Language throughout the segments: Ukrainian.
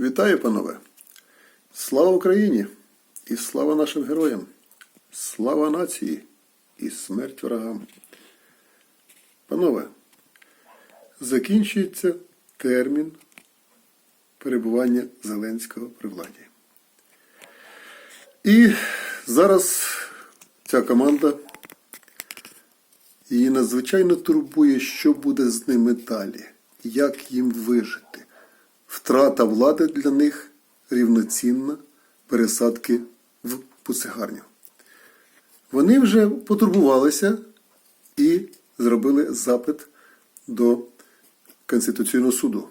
Вітаю, панове! Слава Україні! І слава нашим героям! Слава нації і смерть ворогам! Панове, закінчується термін перебування Зеленського при владі. І зараз ця команда її надзвичайно турбує, що буде з ними далі, як їм вижити. Втрата влади для них рівноцінна пересадки в пуцегарню. Вони вже потурбувалися і зробили запит до Конституційного суду.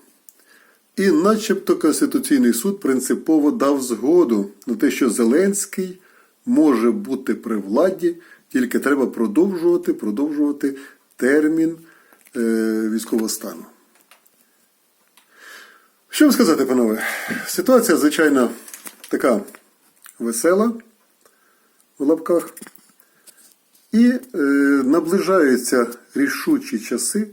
І начебто Конституційний суд принципово дав згоду на те, що Зеленський може бути при владі, тільки треба продовжувати, продовжувати термін е, військового стану. Що вам сказати, панове? Ситуація, звичайно, така весела в лапках. І е, наближаються рішучі часи.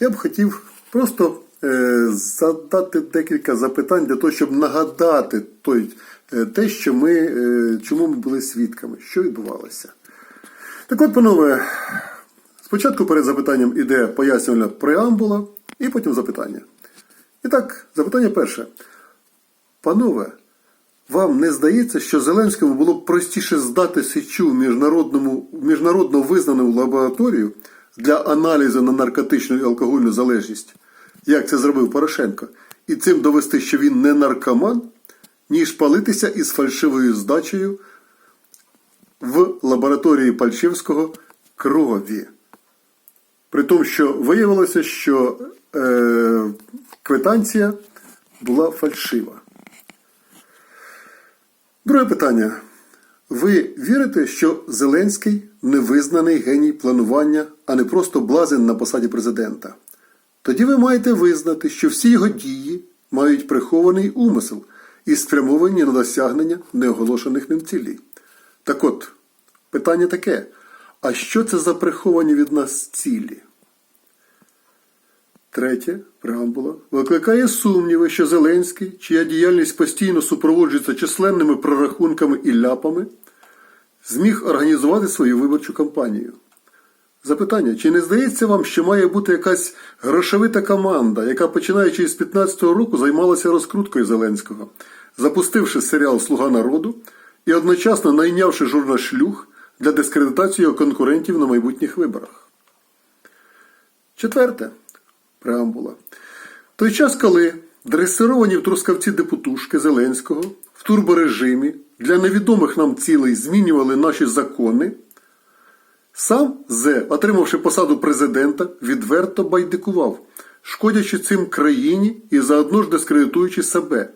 Я б хотів просто е, задати декілька запитань для того, щоб нагадати той, е, те, що ми, е, чому ми були свідками, що відбувалося. Так от, панове, спочатку перед запитанням іде пояснювальна преамбула, і потім запитання. І так, запитання перше. Панове, вам не здається, що Зеленському було б простіше здати сечу в міжнародному, міжнародно визнану лабораторію для аналізу на наркотичну і алкогольну залежність, як це зробив Порошенко, і цим довести, що він не наркоман, ніж палитися із фальшивою здачею в лабораторії Пальчевського крові? При тому, що виявилося, що е, квитанція була фальшива. Друге питання. Ви вірите, що Зеленський невизнаний геній планування, а не просто блазен на посаді президента? Тоді ви маєте визнати, що всі його дії мають прихований умисел і спрямовані на досягнення неоголошених ним цілей. Так от, питання таке: а що це за приховані від нас цілі? Третє, преамбула, викликає сумніви, що Зеленський, чия діяльність постійно супроводжується численними прорахунками і ляпами, зміг організувати свою виборчу кампанію. Запитання, чи не здається вам, що має бути якась грошовита команда, яка, починаючи з 15-го року, займалася розкруткою Зеленського, запустивши серіал Слуга народу і одночасно найнявши журнашлюх для дискредитації його конкурентів на майбутніх виборах? Четверте преамбула. Той час, коли дресировані в трускавці депутушки Зеленського в турборежимі для невідомих нам цілей змінювали наші закони, сам Зе, отримавши посаду президента, відверто байдикував, шкодячи цим країні і заодно ж дискредитуючи себе.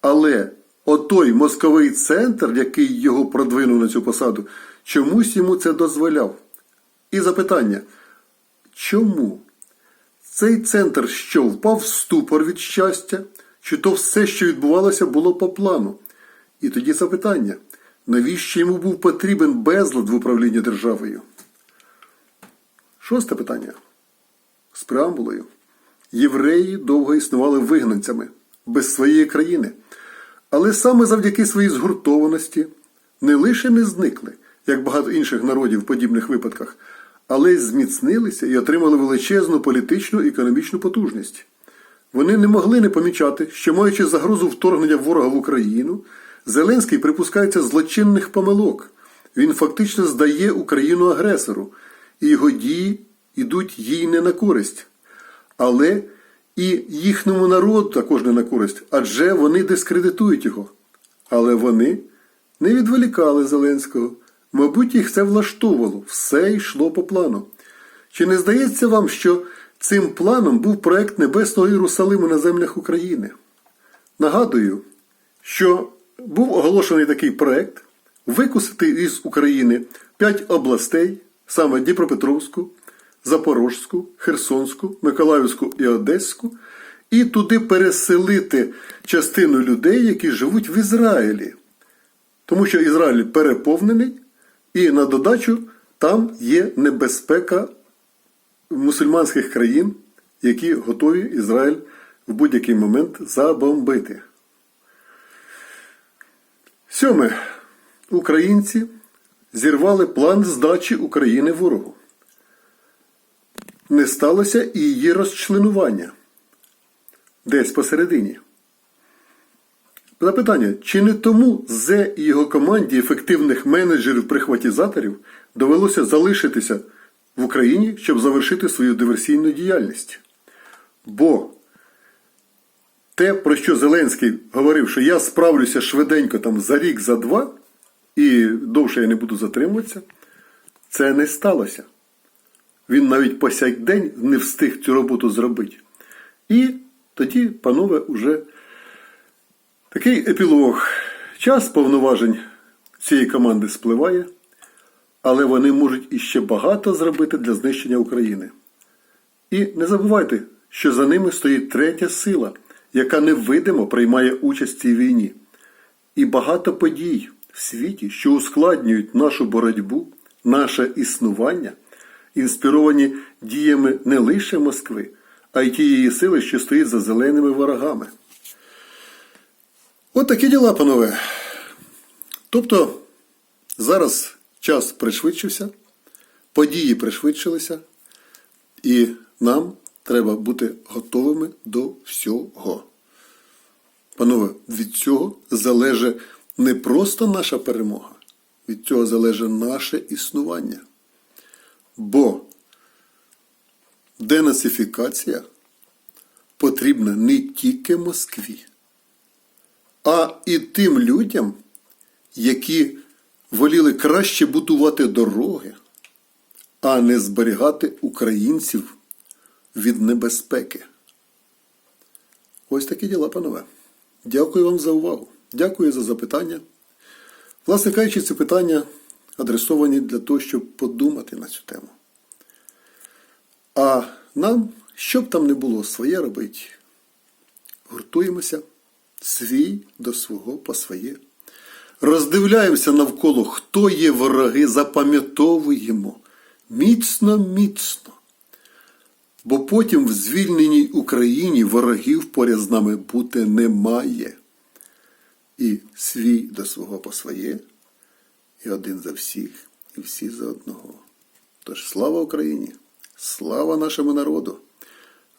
Але отой мозковий центр, який його продвинув на цю посаду, чомусь йому це дозволяв. І запитання, чому? Цей центр що впав в ступор від щастя, чи то все, що відбувалося, було по плану? І тоді запитання, навіщо йому був потрібен безлад в управлінні державою? Шосте питання. З преамбулою. Євреї довго існували вигнанцями без своєї країни, але саме завдяки своїй згуртованості не лише не зникли, як багато інших народів в подібних випадках але й зміцнилися і отримали величезну політичну і економічну потужність. Вони не могли не помічати, що, маючи загрозу вторгнення ворога в Україну, Зеленський припускається злочинних помилок. Він фактично здає Україну агресору, і його дії йдуть їй не на користь. Але і їхньому народу також не на користь, адже вони дискредитують його. Але вони не відволікали Зеленського. Мабуть, їх це влаштовувало, все йшло по плану. Чи не здається вам, що цим планом був проект Небесного Єрусалиму на землях України? Нагадую, що був оголошений такий проект викусити із України п'ять областей, саме Дніпропетровську, Запорожську, Херсонську, Миколаївську і Одеську, і туди переселити частину людей, які живуть в Ізраїлі. Тому що Ізраїль переповнений. І на додачу там є небезпека мусульманських країн, які готові Ізраїль в будь-який момент забомбити. Сьоме. Українці зірвали план здачі України ворогу. Не сталося і її розчленування. Десь посередині. Запитання, чи не тому Зе і його команді ефективних менеджерів-прихватізаторів довелося залишитися в Україні, щоб завершити свою диверсійну діяльність? Бо те, про що Зеленський говорив, що я справлюся швиденько там за рік, за два, і довше я не буду затримуватися, це не сталося. Він навіть по сяк день не встиг цю роботу зробити. І тоді, панове, уже такий епілог. Час повноважень цієї команди спливає, але вони можуть іще багато зробити для знищення України. І не забувайте, що за ними стоїть третя сила, яка невидимо приймає участь в цій війні. І багато подій в світі, що ускладнюють нашу боротьбу, наше існування, інспіровані діями не лише Москви, а й тієї сили, що стоїть за зеленими ворогами. От такі діла, панове. Тобто зараз час пришвидшився, події пришвидшилися, і нам треба бути готовими до всього. Панове, від цього залежить не просто наша перемога, від цього залежить наше існування. Бо денацифікація потрібна не тільки Москві, а і тим людям, які воліли краще будувати дороги, а не зберігати українців від небезпеки. Ось такі діла, панове. Дякую вам за увагу. Дякую за запитання. Власне кажучи, ці питання адресовані для того, щоб подумати на цю тему. А нам, що б там не було, своє робить. Гуртуємося свій до свого по своє. Роздивляємося навколо, хто є вороги, запам'ятовуємо міцно, міцно. Бо потім в звільненій Україні ворогів поряд з нами бути немає. І свій до свого по своє, і один за всіх, і всі за одного. Тож слава Україні! Слава нашому народу!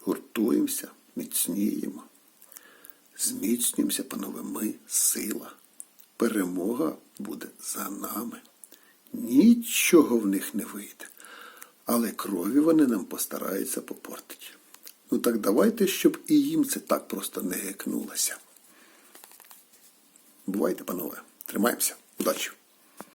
Гуртуємося, міцніємо. Зміцнюємося, панове, ми сила. Перемога буде за нами. Нічого в них не вийде. Але крові вони нам постараються попортити. Ну так давайте, щоб і їм це так просто не гекнулося. Бувайте, панове. Тримаємося. Удачі!